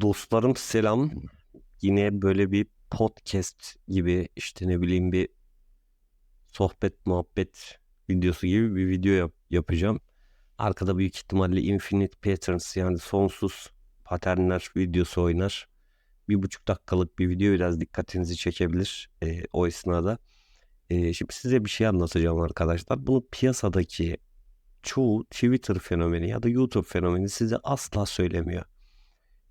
Dostlarım selam. Yine böyle bir podcast gibi işte ne bileyim bir sohbet muhabbet videosu gibi bir video yap- yapacağım. Arkada büyük ihtimalle Infinite Patterns yani sonsuz paternler videosu oynar. Bir buçuk dakikalık bir video biraz dikkatinizi çekebilir e, o esnada. E, şimdi size bir şey anlatacağım arkadaşlar. Bunu piyasadaki çoğu Twitter fenomeni ya da YouTube fenomeni size asla söylemiyor.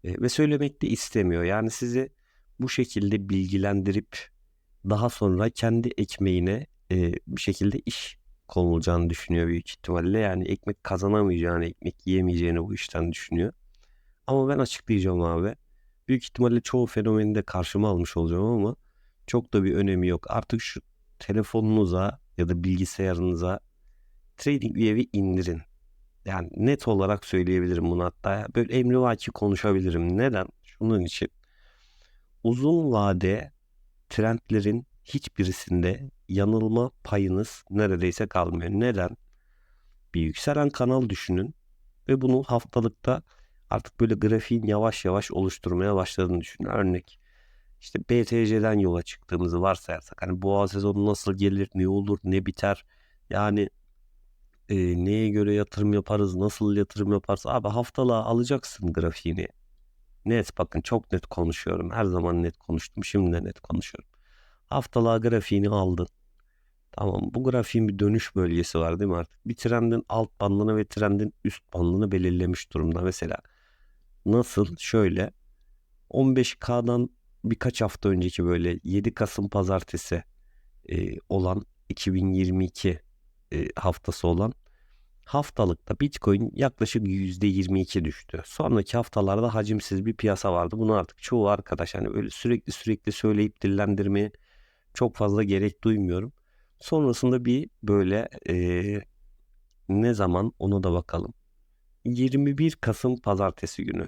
E, ve söylemek de istemiyor. Yani sizi bu şekilde bilgilendirip daha sonra kendi ekmeğine e, bir şekilde iş konulacağını düşünüyor büyük ihtimalle. Yani ekmek kazanamayacağını, ekmek yiyemeyeceğini bu işten düşünüyor. Ama ben açıklayacağım abi. Büyük ihtimalle çoğu fenomeni de karşıma almış olacağım ama çok da bir önemi yok. Artık şu telefonunuza ya da bilgisayarınıza TradingView'i indirin. Yani net olarak söyleyebilirim bunu hatta. Böyle emrivaki konuşabilirim. Neden? Şunun için. Uzun vade trendlerin hiçbirisinde yanılma payınız neredeyse kalmıyor. Neden? Bir yükselen kanal düşünün ve bunu haftalıkta artık böyle grafiğin yavaş yavaş oluşturmaya başladığını düşünün. Örnek işte BTC'den yola çıktığımızı varsayarsak hani boğa sezonu nasıl gelir, ne olur, ne biter. Yani e, neye göre yatırım yaparız, nasıl yatırım yaparız. Abi haftalığa alacaksın grafiğini. Net bakın çok net konuşuyorum. Her zaman net konuştum. Şimdi de net konuşuyorum. Haftalığa grafiğini aldın. Tamam bu grafiğin bir dönüş bölgesi var değil mi artık? Bir trendin alt bandını ve trendin üst bandını belirlemiş durumda. Mesela nasıl? Şöyle 15K'dan birkaç hafta önceki böyle 7 Kasım pazartesi e, olan 2022 e, haftası olan haftalıkta Bitcoin yaklaşık %22 düştü. Sonraki haftalarda hacimsiz bir piyasa vardı. Bunu artık çoğu arkadaş hani öyle sürekli sürekli söyleyip dillendirmeye çok fazla gerek duymuyorum. Sonrasında bir böyle e, ne zaman onu da bakalım. 21 Kasım pazartesi günü.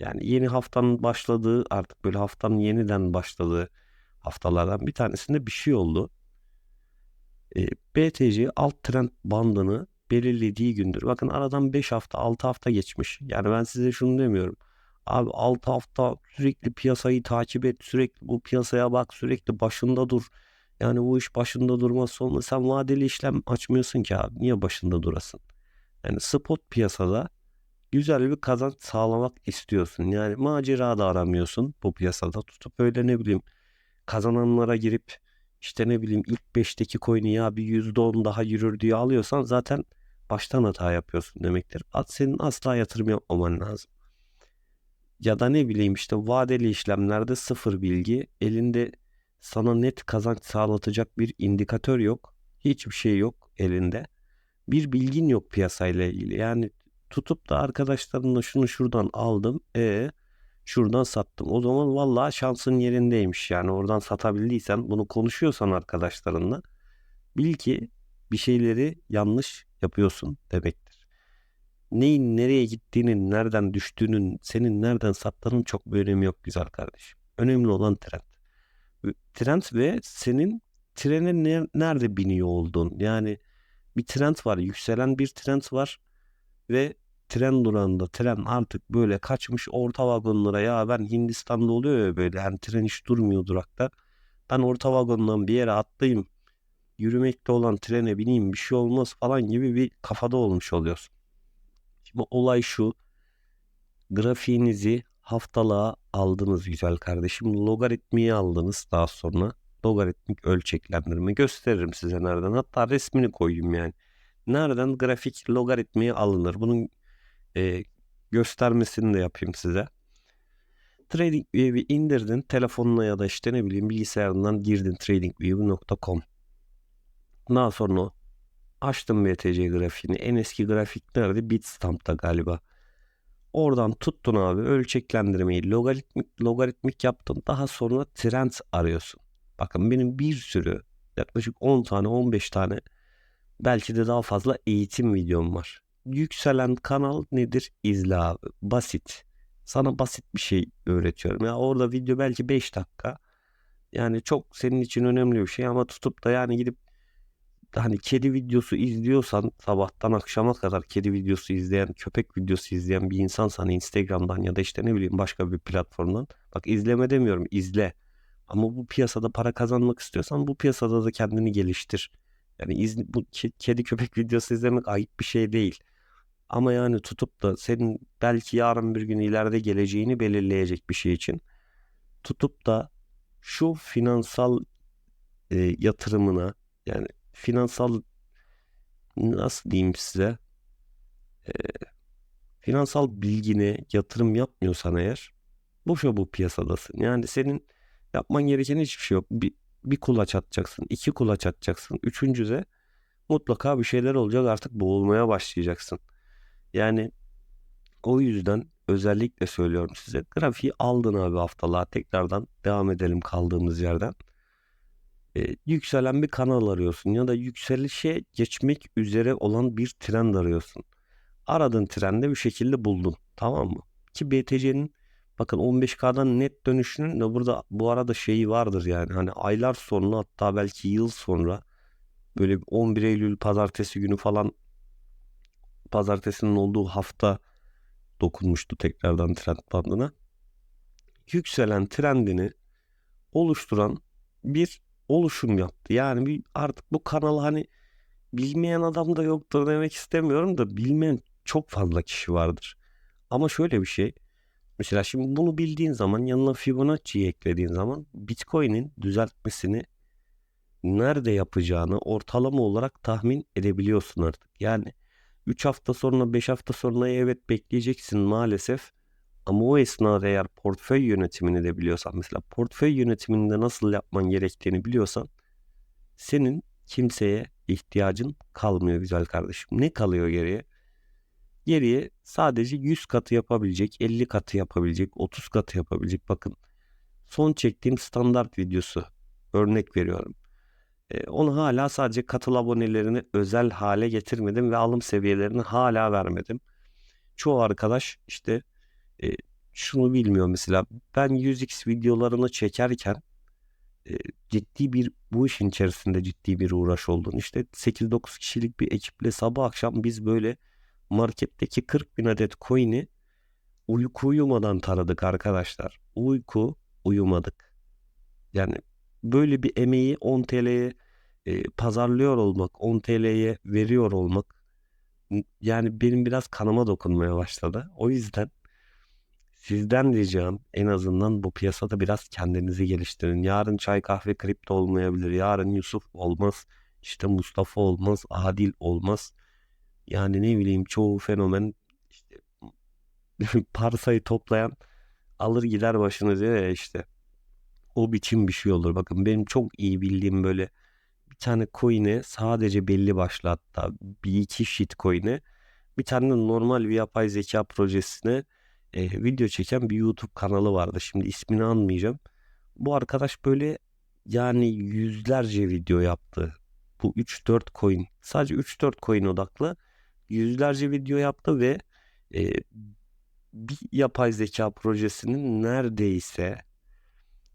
Yani yeni haftanın başladığı artık böyle haftanın yeniden başladığı haftalardan bir tanesinde bir şey oldu. E, BTC alt trend bandını belirlediği gündür. Bakın aradan 5 hafta 6 hafta geçmiş. Yani ben size şunu demiyorum. Abi 6 hafta sürekli piyasayı takip et. Sürekli bu piyasaya bak. Sürekli başında dur. Yani bu iş başında durmaz sonra sen vadeli işlem açmıyorsun ki abi. Niye başında durasın? Yani spot piyasada güzel bir kazanç sağlamak istiyorsun. Yani macera da aramıyorsun bu piyasada. Tutup öyle ne bileyim kazananlara girip işte ne bileyim ilk 5'teki coin'i ya bir %10 daha yürür diye alıyorsan zaten baştan hata yapıyorsun demektir. At senin asla yatırım yapmaman lazım. Ya da ne bileyim işte vadeli işlemlerde sıfır bilgi, elinde sana net kazanç sağlatacak bir indikatör yok. Hiçbir şey yok elinde. Bir bilgin yok piyasayla ilgili. Yani tutup da arkadaşlarımla şunu şuradan aldım. E şuradan sattım. O zaman vallahi şansın yerindeymiş. Yani oradan satabildiysen bunu konuşuyorsan arkadaşlarınla bil ki bir şeyleri yanlış yapıyorsun demektir. Neyin nereye gittiğinin, nereden düştüğünün, senin nereden sattığının çok bir önemi yok güzel kardeşim. Önemli olan trend. Trend ve senin trene ne, nerede biniyor olduğun. Yani bir trend var, yükselen bir trend var ve tren durağında tren artık böyle kaçmış orta vagonlara ya ben Hindistan'da oluyor ya böyle yani tren hiç durmuyor durakta. Ben orta vagondan bir yere atlayayım yürümekte olan trene bineyim bir şey olmaz falan gibi bir kafada olmuş oluyorsun. Şimdi olay şu grafiğinizi haftalığa aldınız güzel kardeşim. Logaritmiyi aldınız daha sonra. Logaritmik ölçeklendirme gösteririm size nereden. Hatta resmini koyayım yani. Nereden grafik logaritmiye alınır? Bunun e, göstermesini de yapayım size. TradingView'i indirdin telefonuna ya da işte ne bileyim bilgisayarından girdin tradingview.com. Daha sonra açtım BTC grafiğini. En eski grafik nerede? Bitstamp'ta galiba. Oradan tuttun abi ölçeklendirmeyi logaritmik logaritmik yaptın. Daha sonra trend arıyorsun. Bakın benim bir sürü yaklaşık 10 tane 15 tane belki de daha fazla eğitim videom var. Yükselen kanal nedir? İzle abi. Basit. Sana basit bir şey öğretiyorum. Ya orada video belki 5 dakika. Yani çok senin için önemli bir şey ama tutup da yani gidip hani kedi videosu izliyorsan sabahtan akşama kadar kedi videosu izleyen, köpek videosu izleyen bir insansan Instagram'dan ya da işte ne bileyim başka bir platformdan. Bak izleme demiyorum izle. Ama bu piyasada para kazanmak istiyorsan bu piyasada da kendini geliştir. Yani iz, bu kedi köpek videosu izlemek ayıp bir şey değil. Ama yani tutup da senin belki yarın bir gün ileride geleceğini belirleyecek bir şey için tutup da şu finansal e, yatırımına yani finansal nasıl diyeyim size e, finansal bilgine yatırım yapmıyorsan eğer boşa bu piyasadasın. Yani senin yapman gereken hiçbir şey yok. Bir, bir kulaç atacaksın, iki kulaç atacaksın. Üçüncüde mutlaka bir şeyler olacak artık boğulmaya başlayacaksın. Yani o yüzden özellikle söylüyorum size. Grafiği aldın abi haftalığa tekrardan devam edelim kaldığımız yerden. Ee, yükselen bir kanal arıyorsun ya da yükselişe geçmek üzere olan bir trend arıyorsun. Aradığın trendi bir şekilde buldun. Tamam mı? Ki BTC'nin bakın 15K'dan net dönüşünün de burada bu arada şeyi vardır yani. Hani aylar sonra hatta belki yıl sonra böyle 11 Eylül pazartesi günü falan pazartesinin olduğu hafta dokunmuştu tekrardan trend bandına. Yükselen trendini oluşturan bir oluşum yaptı. Yani bir artık bu kanal hani bilmeyen adam da yoktur demek istemiyorum da bilmeyen çok fazla kişi vardır. Ama şöyle bir şey. Mesela şimdi bunu bildiğin zaman yanına Fibonacci'yi eklediğin zaman Bitcoin'in düzeltmesini nerede yapacağını ortalama olarak tahmin edebiliyorsun artık. Yani 3 hafta sonra 5 hafta sonra evet bekleyeceksin maalesef. Ama o esnada eğer portföy yönetimini de biliyorsan mesela portföy yönetiminde nasıl yapman gerektiğini biliyorsan senin kimseye ihtiyacın kalmıyor güzel kardeşim. Ne kalıyor geriye? Geriye sadece 100 katı yapabilecek, 50 katı yapabilecek, 30 katı yapabilecek. Bakın son çektiğim standart videosu örnek veriyorum. Onu hala sadece katıl abonelerini özel hale getirmedim ve alım seviyelerini hala vermedim. Çoğu arkadaş işte e, şunu bilmiyor mesela ben 100x videolarını çekerken e, ciddi bir bu işin içerisinde ciddi bir uğraş olduğunu işte 8-9 kişilik bir ekiple sabah akşam biz böyle marketteki 40 bin adet coin'i uyku uyumadan taradık arkadaşlar. Uyku uyumadık. Yani böyle bir emeği 10 TL'ye e, pazarlıyor olmak, 10 TL'ye veriyor olmak yani benim biraz kanıma dokunmaya başladı. O yüzden sizden ricam en azından bu piyasada biraz kendinizi geliştirin. Yarın çay kahve kripto olmayabilir. Yarın Yusuf olmaz. İşte Mustafa olmaz. Adil olmaz. Yani ne bileyim çoğu fenomen işte parsayı toplayan alır gider başını diyor işte. O biçim bir şey olur. Bakın benim çok iyi bildiğim böyle bir tane coin'e sadece belli başlı hatta bir iki shit coin'e bir tane normal bir yapay zeka projesine e, video çeken bir YouTube kanalı vardı. Şimdi ismini anmayacağım. Bu arkadaş böyle yani yüzlerce video yaptı. Bu 3-4 coin sadece 3-4 coin odaklı yüzlerce video yaptı ve e, bir yapay zeka projesinin neredeyse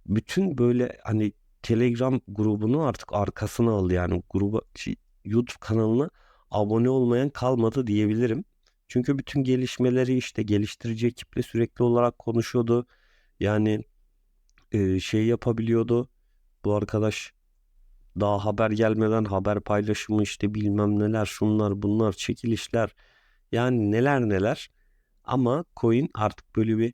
bütün böyle hani Telegram grubunu artık arkasına aldı yani gruba YouTube kanalına abone olmayan kalmadı diyebilirim. Çünkü bütün gelişmeleri işte geliştirici ekiple sürekli olarak konuşuyordu. Yani e, şey yapabiliyordu. Bu arkadaş daha haber gelmeden haber paylaşımı işte bilmem neler şunlar bunlar çekilişler yani neler neler ama coin artık böyle bir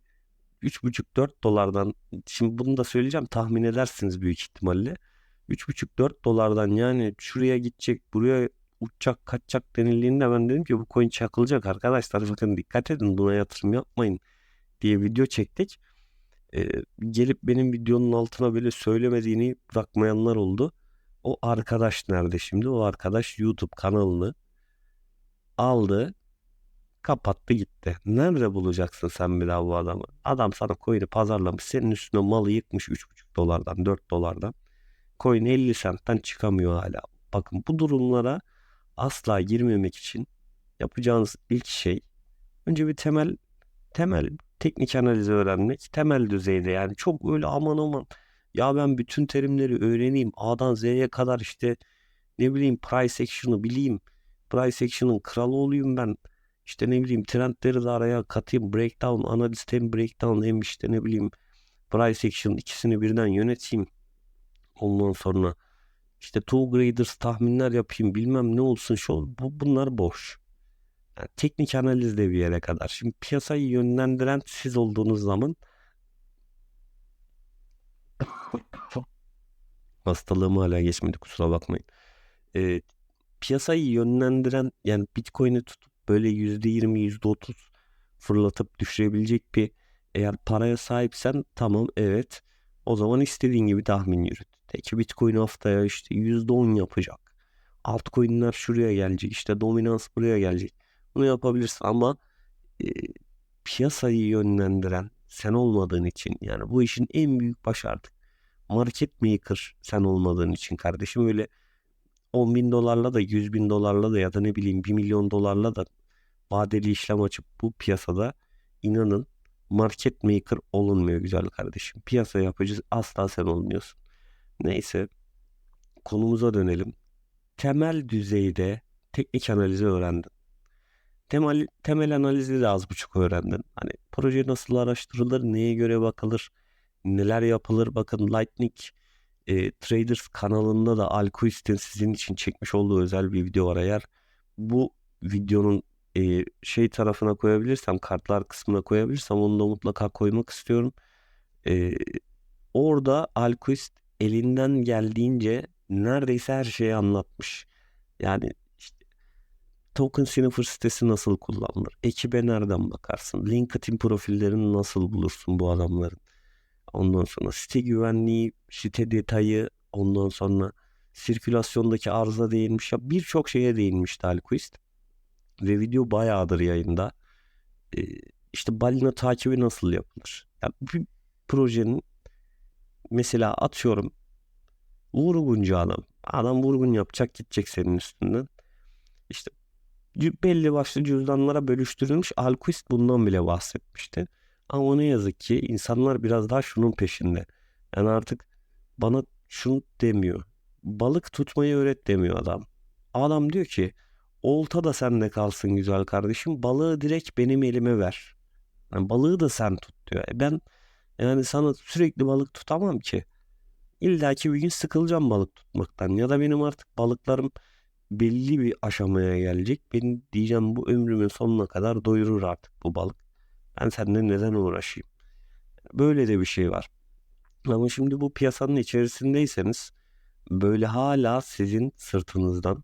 3,5-4 dolardan şimdi bunu da söyleyeceğim tahmin edersiniz büyük ihtimalle 3,5-4 dolardan yani şuraya gidecek buraya uçacak kaçacak denildiğinde ben dedim ki bu coin çakılacak arkadaşlar bakın dikkat edin buna yatırım yapmayın diye video çektik. Ee, gelip benim videonun altına böyle söylemediğini bırakmayanlar oldu. O arkadaş nerede şimdi? O arkadaş YouTube kanalını aldı Kapattı gitti. Nerede bulacaksın sen bir daha bu adamı? Adam sana coin'i pazarlamış. Senin üstüne malı yıkmış 3,5 dolardan 4 dolardan. Coin 50 centten çıkamıyor hala. Bakın bu durumlara asla girmemek için yapacağınız ilk şey önce bir temel temel teknik analizi öğrenmek. Temel düzeyde yani çok öyle aman aman ya ben bütün terimleri öğreneyim A'dan Z'ye kadar işte Ne bileyim price action'ı bileyim. Price action'ın kralı olayım ben. İşte ne bileyim trendleri de araya katayım. Breakdown, analist hem breakdown hem işte ne bileyim price action ikisini birden yöneteyim. Ondan sonra işte two graders tahminler yapayım bilmem ne olsun şu bu, bunlar boş. Yani teknik analiz de bir yere kadar. Şimdi piyasayı yönlendiren siz olduğunuz zaman hastalığım hala geçmedi kusura bakmayın. Ee, piyasayı yönlendiren yani Bitcoin'i tutup böyle %20 %30 fırlatıp düşürebilecek bir eğer paraya sahipsen tamam evet o zaman istediğin gibi tahmin yürüt. Peki Bitcoin haftaya işte %10 yapacak. Altcoin'ler şuraya gelecek işte dominans buraya gelecek. Bunu yapabilirsin ama e, piyasayı yönlendiren sen olmadığın için yani bu işin en büyük başı artık market maker sen olmadığın için kardeşim öyle 10 bin dolarla da 100 bin dolarla da ya da ne bileyim 1 milyon dolarla da vadeli işlem açıp bu piyasada inanın market maker olunmuyor güzel kardeşim. Piyasa yapıcı asla sen olmuyorsun. Neyse konumuza dönelim. Temel düzeyde teknik analizi öğrendin. Temel, temel analizi de az buçuk öğrendin. Hani proje nasıl araştırılır, neye göre bakılır, neler yapılır. Bakın Lightning e, Traders kanalında da Alquist'in sizin için çekmiş olduğu özel bir video var. Eğer bu videonun e, şey tarafına koyabilirsem, kartlar kısmına koyabilirsem onu da mutlaka koymak istiyorum. E, orada Alquist elinden geldiğince neredeyse her şeyi anlatmış. Yani işte token sniffer sitesi nasıl kullanılır? Ekibe nereden bakarsın? LinkedIn profillerini nasıl bulursun bu adamların? Ondan sonra site güvenliği, site detayı, ondan sonra sirkülasyondaki arıza değinmiş. Ya birçok şeye değinmişti Alquist. Ve video bayağıdır yayında. Ee, işte balina takibi nasıl yapılır? Ya bir projenin mesela atıyorum vurguncu adam. Adam vurgun yapacak gidecek senin üstünden. İşte belli başlı cüzdanlara bölüştürülmüş. Alquist bundan bile bahsetmişti. Ama ne yazık ki insanlar biraz daha şunun peşinde. Yani artık bana şunu demiyor. Balık tutmayı öğret demiyor adam. Adam diyor ki olta da sende kalsın güzel kardeşim. Balığı direkt benim elime ver. Yani balığı da sen tut diyor. E ben yani sana sürekli balık tutamam ki. İlla ki bir gün sıkılacağım balık tutmaktan. Ya da benim artık balıklarım belli bir aşamaya gelecek. Ben diyeceğim bu ömrümün sonuna kadar doyurur artık bu balık. Ben seninle neden uğraşayım? Böyle de bir şey var. Ama şimdi bu piyasanın içerisindeyseniz böyle hala sizin sırtınızdan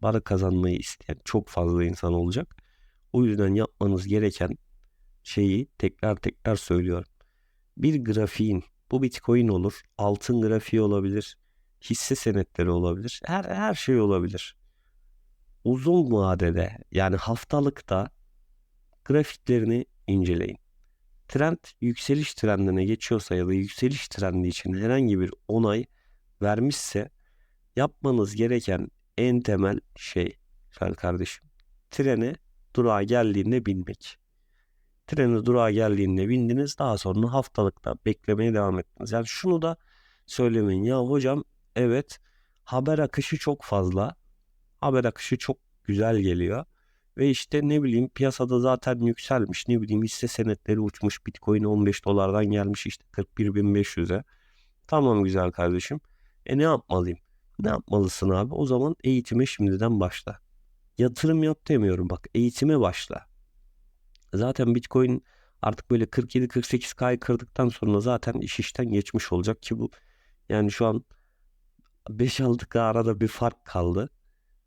para kazanmayı isteyen çok fazla insan olacak. O yüzden yapmanız gereken şeyi tekrar tekrar söylüyorum. Bir grafiğin bu bitcoin olur, altın grafiği olabilir, hisse senetleri olabilir, her her şey olabilir. Uzun vadede yani haftalıkta grafiklerini inceleyin. Trend yükseliş trendine geçiyorsa ya da yükseliş trendi için herhangi bir onay vermişse yapmanız gereken en temel şey kardeşim. Trene durağa geldiğinde binmek. Treni durağa geldiğinde bindiniz daha sonra haftalıkta beklemeye devam ettiniz. Yani şunu da söylemeyin ya hocam evet haber akışı çok fazla. Haber akışı çok güzel geliyor. Ve işte ne bileyim piyasada zaten yükselmiş. Ne bileyim hisse senetleri uçmuş. Bitcoin 15 dolardan gelmiş işte 41.500'e. Tamam güzel kardeşim. E ne yapmalıyım? Ne yapmalısın abi? O zaman eğitime şimdiden başla. Yatırım yap demiyorum bak. Eğitime başla. Zaten Bitcoin artık böyle 47-48K'yı kırdıktan sonra zaten iş işten geçmiş olacak ki bu yani şu an 5-6K arada bir fark kaldı.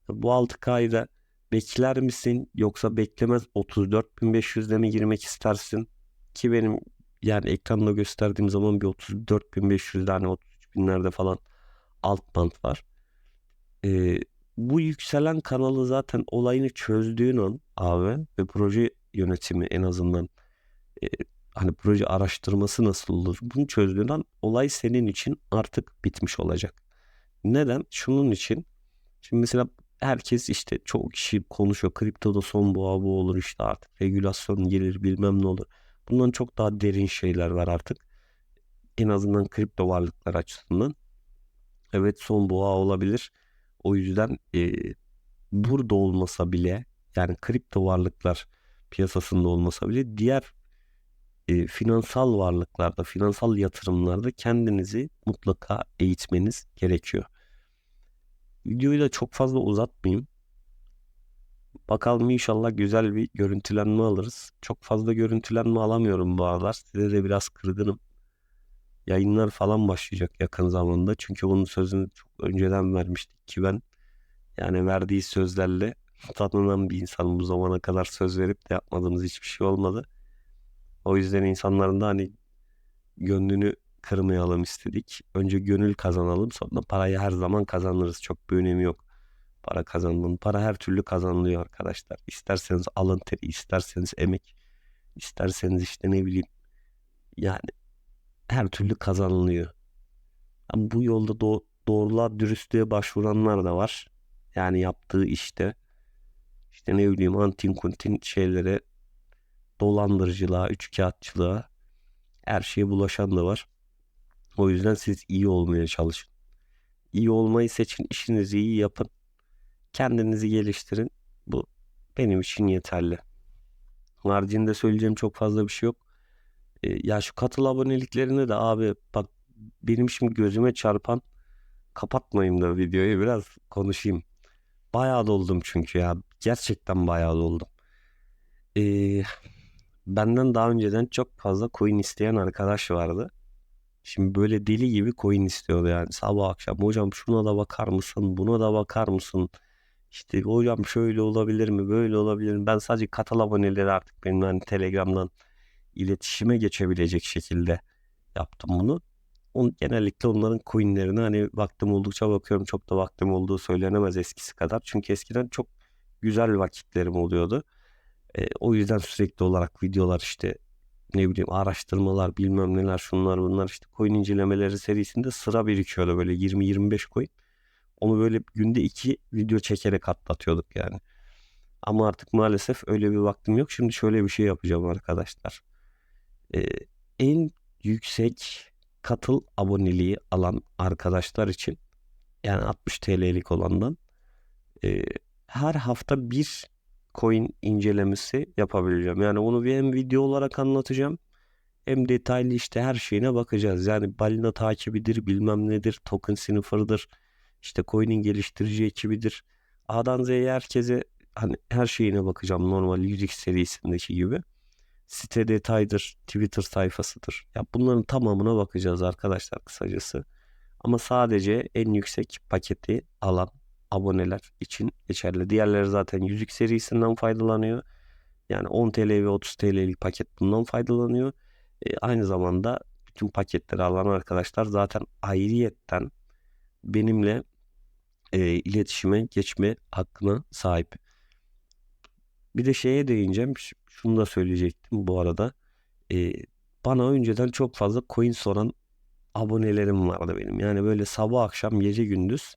Bu 6K'yı da bekler misin yoksa beklemez 34.500'de mi girmek istersin? Ki benim yani ekranda gösterdiğim zaman bir 34.500'de hani 33.000'lerde falan alt band var. Ee, bu yükselen kanalı zaten olayını çözdüğün an abi ve proje yönetimi en azından e, hani proje araştırması nasıl olur bunu çözdüğün an olay senin için artık bitmiş olacak. Neden? Şunun için şimdi mesela herkes işte çok kişi konuşuyor. Kriptoda son boğa bu olur işte artık regülasyon gelir bilmem ne olur. Bundan çok daha derin şeyler var artık. En azından kripto varlıklar açısından. Evet son boğa olabilir. O yüzden e, burada olmasa bile yani kripto varlıklar piyasasında olmasa bile diğer e, finansal varlıklarda, finansal yatırımlarda kendinizi mutlaka eğitmeniz gerekiyor. Videoyu da çok fazla uzatmayayım. Bakalım inşallah güzel bir görüntülenme alırız. Çok fazla görüntülenme alamıyorum bu aralar. Size de biraz kırgınım. Yayınlar falan başlayacak yakın zamanda. Çünkü bunun sözünü çok önceden vermiştik ki ben yani verdiği sözlerle tanınan bir insan bu zamana kadar söz verip de yapmadığımız hiçbir şey olmadı. O yüzden insanların da hani gönlünü kırmayalım istedik. Önce gönül kazanalım sonra parayı her zaman kazanırız. Çok bir önemi yok para kazanmanın. Para her türlü kazanılıyor arkadaşlar. İsterseniz alın teri, isterseniz emek, isterseniz işte ne bileyim yani her türlü kazanılıyor. Ama bu yolda do- doğruluğa, dürüstlüğe başvuranlar da var. Yani yaptığı işte işte ne bileyim antin kuntin şeylere dolandırıcılığa, üçkağıtçılığa her şeye bulaşan da var. O yüzden siz iyi olmaya çalışın. İyi olmayı seçin, işinizi iyi yapın. Kendinizi geliştirin. Bu benim için yeterli. Haricinde söyleyeceğim çok fazla bir şey yok. E, ya şu katıl aboneliklerini de abi bak benim şimdi gözüme çarpan kapatmayayım da videoyu biraz konuşayım. Bayağı doldum çünkü ya. Gerçekten bayağı doldum. Ee, benden daha önceden çok fazla coin isteyen arkadaş vardı. Şimdi böyle deli gibi coin istiyordu yani sabah akşam. Hocam şuna da bakar mısın? Buna da bakar mısın? İşte hocam şöyle olabilir mi? Böyle olabilir mi? Ben sadece katıl aboneleri artık benim hani Telegram'dan iletişime geçebilecek şekilde yaptım bunu. On, genellikle onların coinlerine hani vaktim oldukça bakıyorum. Çok da vaktim olduğu söylenemez eskisi kadar. Çünkü eskiden çok güzel vakitlerim oluyordu. E, o yüzden sürekli olarak videolar işte ne bileyim araştırmalar bilmem neler şunlar bunlar işte coin incelemeleri serisinde sıra birikiyordu böyle 20-25 coin. Onu böyle günde iki video çekerek atlatıyorduk yani. Ama artık maalesef öyle bir vaktim yok. Şimdi şöyle bir şey yapacağım arkadaşlar. Ee, en yüksek katıl aboneliği alan arkadaşlar için yani 60 TL'lik olandan e, her hafta bir coin incelemesi yapabileceğim. Yani onu bir hem video olarak anlatacağım hem detaylı işte her şeyine bakacağız. Yani balina takibidir, bilmem nedir, token sniffer'dır, işte coin'in geliştirici ekibidir. A'dan Z'ye herkese hani her şeyine bakacağım normal 100x serisindeki gibi. Site detaydır, Twitter sayfasıdır. Ya bunların tamamına bakacağız arkadaşlar kısacası. Ama sadece en yüksek paketi alan aboneler için geçerli. Diğerleri zaten 100x serisinden faydalanıyor. Yani 10 TL ve 30 TL'lik paket bundan faydalanıyor. E, aynı zamanda bütün paketleri alan arkadaşlar zaten ayrıyetten benimle e, iletişime geçme hakkına sahip. Bir de şeye değineceğim. Şunu da söyleyecektim bu arada. E, bana önceden çok fazla coin soran abonelerim vardı benim. Yani böyle sabah akşam gece gündüz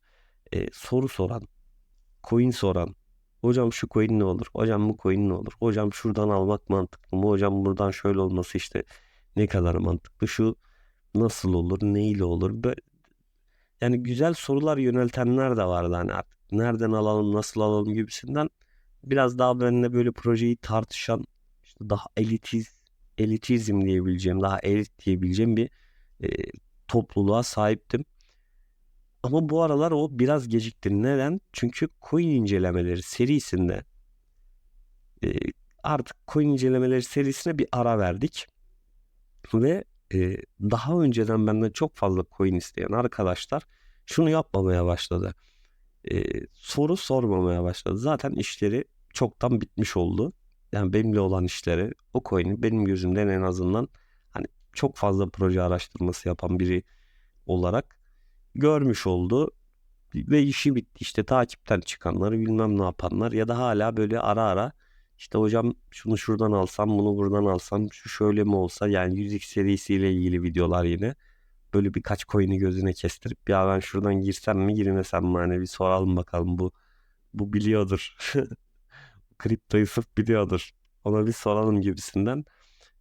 e, soru soran, coin soran. Hocam şu coin ne olur? Hocam bu coin ne olur? Hocam şuradan almak mantıklı mı? Hocam buradan şöyle olması işte ne kadar mantıklı? Şu nasıl olur? Ne ile olur? Böyle, yani güzel sorular yöneltenler de vardı hani artık nereden alalım nasıl alalım gibisinden biraz daha benimle böyle projeyi tartışan işte daha elitiz elitizm diyebileceğim daha elit diyebileceğim bir e, topluluğa sahiptim. Ama bu aralar o biraz gecikti. Neden? Çünkü coin incelemeleri serisinde e, artık coin incelemeleri serisine bir ara verdik. Ve e, daha önceden benden çok fazla coin isteyen arkadaşlar şunu yapmamaya başladı. E, soru sormamaya başladı. Zaten işleri çoktan bitmiş oldu. Yani benimle olan işleri o coin'i benim gözümden en azından hani çok fazla proje araştırması yapan biri olarak görmüş oldu ve işi bitti. İşte takipten çıkanları bilmem ne yapanlar ya da hala böyle ara ara işte hocam şunu şuradan alsam bunu buradan alsam şu şöyle mi olsa yani 100x serisiyle ilgili videolar yine. Böyle birkaç coin'i gözüne kestirip ya ben şuradan girsem mi girmesem mi hani bir soralım bakalım bu bu biliyordur. Kriptoyu sırf biliyordur. Ona bir soralım gibisinden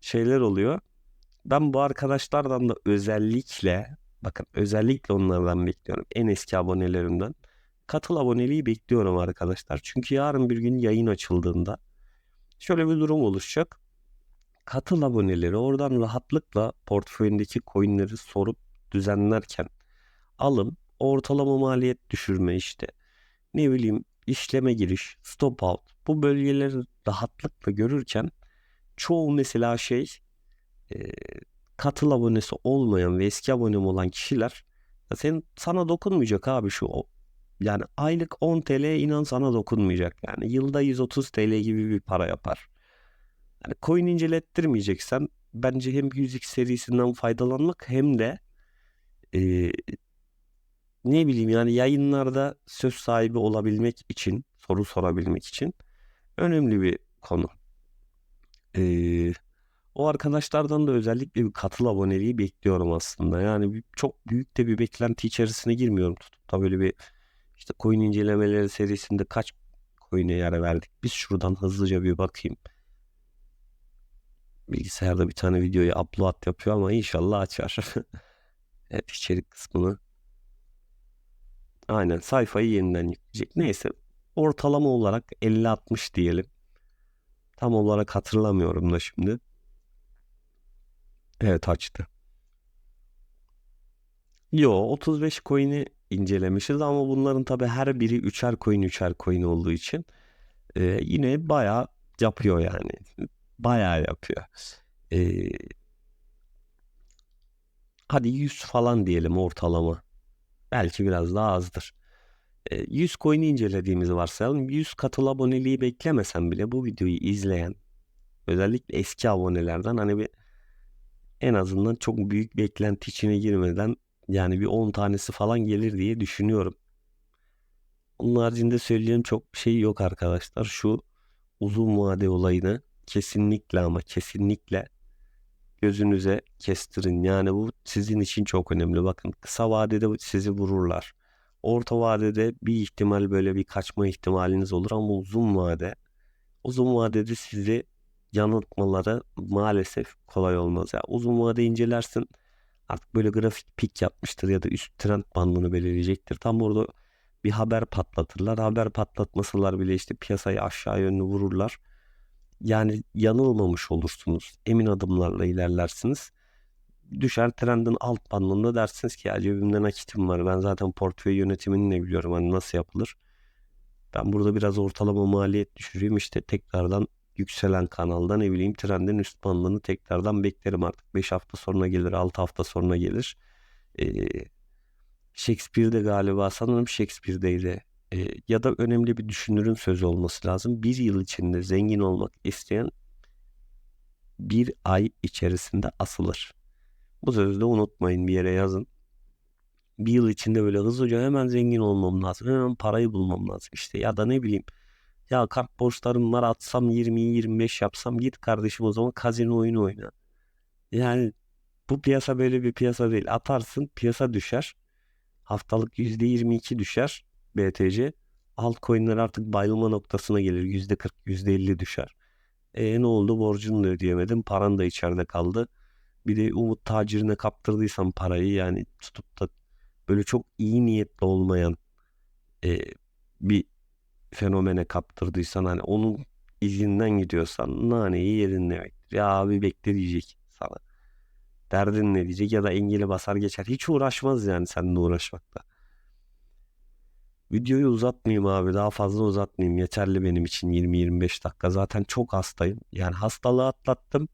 şeyler oluyor. Ben bu arkadaşlardan da özellikle bakın özellikle onlardan bekliyorum. En eski abonelerimden katıl aboneliği bekliyorum arkadaşlar. Çünkü yarın bir gün yayın açıldığında şöyle bir durum oluşacak. Katıl aboneleri oradan rahatlıkla portföyündeki coinleri sorup düzenlerken alım, ortalama maliyet düşürme işte ne bileyim işleme giriş, stop out bu bölgeleri rahatlıkla görürken çoğu mesela şey e, katıl abonesi olmayan ve eski abonem olan kişiler ya sen sana dokunmayacak abi şu yani aylık 10 TL inan sana dokunmayacak. Yani yılda 130 TL gibi bir para yapar. Yani coin incelettirmeyeceksen bence hem 100x serisinden faydalanmak hem de e, ne bileyim yani yayınlarda söz sahibi olabilmek için, soru sorabilmek için önemli bir konu. Ee, o arkadaşlardan da özellikle bir katıl aboneliği bekliyorum aslında. Yani bir, çok büyük de bir beklenti içerisine girmiyorum tutup da böyle bir işte coin incelemeleri serisinde kaç coin'e yer verdik. Biz şuradan hızlıca bir bakayım. Bilgisayarda bir tane videoyu upload yapıyor ama inşallah açar. evet içerik kısmını. Aynen sayfayı yeniden yükleyecek. Neyse ortalama olarak 50-60 diyelim. Tam olarak hatırlamıyorum da şimdi. Evet açtı. Yo 35 coin'i incelemişiz ama bunların tabi her biri 3'er coin 3'er coin olduğu için e, yine bayağı yapıyor yani. Bayağı yapıyor. E, hadi 100 falan diyelim ortalama. Belki biraz daha azdır. 100 coin'i incelediğimizi varsayalım. 100 katıl aboneliği beklemesen bile bu videoyu izleyen özellikle eski abonelerden hani bir en azından çok büyük beklenti içine girmeden yani bir 10 tanesi falan gelir diye düşünüyorum. Onun haricinde söyleyeceğim çok şey yok arkadaşlar. Şu uzun vade olayını kesinlikle ama kesinlikle gözünüze kestirin. Yani bu sizin için çok önemli. Bakın kısa vadede sizi vururlar. Orta vadede bir ihtimal böyle bir kaçma ihtimaliniz olur ama uzun vade uzun vadede sizi yanıltmaları maalesef kolay olmaz. Yani uzun vade incelersin artık böyle grafik pik yapmıştır ya da üst trend bandını belirleyecektir. Tam orada bir haber patlatırlar. Haber patlatmasalar bile işte piyasayı aşağı yönlü vururlar. Yani yanılmamış olursunuz. Emin adımlarla ilerlersiniz. Düşer trendin alt bandında dersiniz ki ya cebimde nakitim var. Ben zaten portföy yönetimini ne biliyorum hani nasıl yapılır. Ben burada biraz ortalama maliyet düşüreyim işte tekrardan yükselen kanalda ne bileyim trendin üst bandını tekrardan beklerim artık. 5 hafta sonra gelir 6 hafta sonra gelir. Ee, Shakespeare'de galiba sanırım Shakespeare'deydi. Ee, ya da önemli bir düşünürün sözü olması lazım. Bir yıl içinde zengin olmak isteyen bir ay içerisinde asılır. Bu sözü de unutmayın bir yere yazın. Bir yıl içinde böyle hızlıca hemen zengin olmam lazım. Hemen parayı bulmam lazım işte ya da ne bileyim ya kart borçlarım var atsam 20-25 yapsam git kardeşim o zaman kazino oyunu oyna. Yani bu piyasa böyle bir piyasa değil. Atarsın piyasa düşer. Haftalık %22 düşer BTC. Altcoin'ler artık bayılma noktasına gelir. %40, %50 düşer. E ne oldu? Borcunu da ödeyemedin. Paran da içeride kaldı. Bir de umut tacirine kaptırdıysan parayı yani tutup da böyle çok iyi niyetli olmayan e, bir fenomene kaptırdıysan hani onun izinden gidiyorsan naneyi yedin demektir. Ya abi bekle diyecek sana. Derdin ne diyecek ya da engeli basar geçer. Hiç uğraşmaz yani seninle uğraşmakta. Videoyu uzatmayayım abi daha fazla uzatmayayım. Yeterli benim için 20-25 dakika. Zaten çok hastayım. Yani hastalığı atlattım.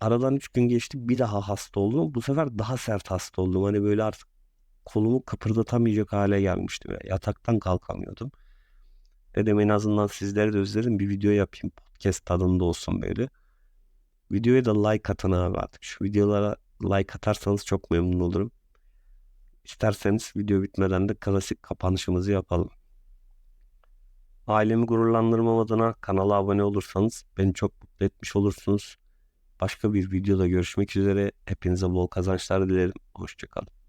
Aradan 3 gün geçti bir daha hasta oldum. Bu sefer daha sert hasta oldum. Hani böyle artık kolumu kıpırdatamayacak hale gelmiştim. Yani yataktan kalkamıyordum. Dedim en azından sizlere de özledim bir video yapayım. Podcast tadında olsun böyle. Videoya da like atın abi artık. Şu videolara like atarsanız çok memnun olurum. İsterseniz video bitmeden de klasik kapanışımızı yapalım. Ailemi gururlandırmam adına kanala abone olursanız beni çok mutlu etmiş olursunuz. Başka bir videoda görüşmek üzere. Hepinize bol kazançlar dilerim. Hoşçakalın.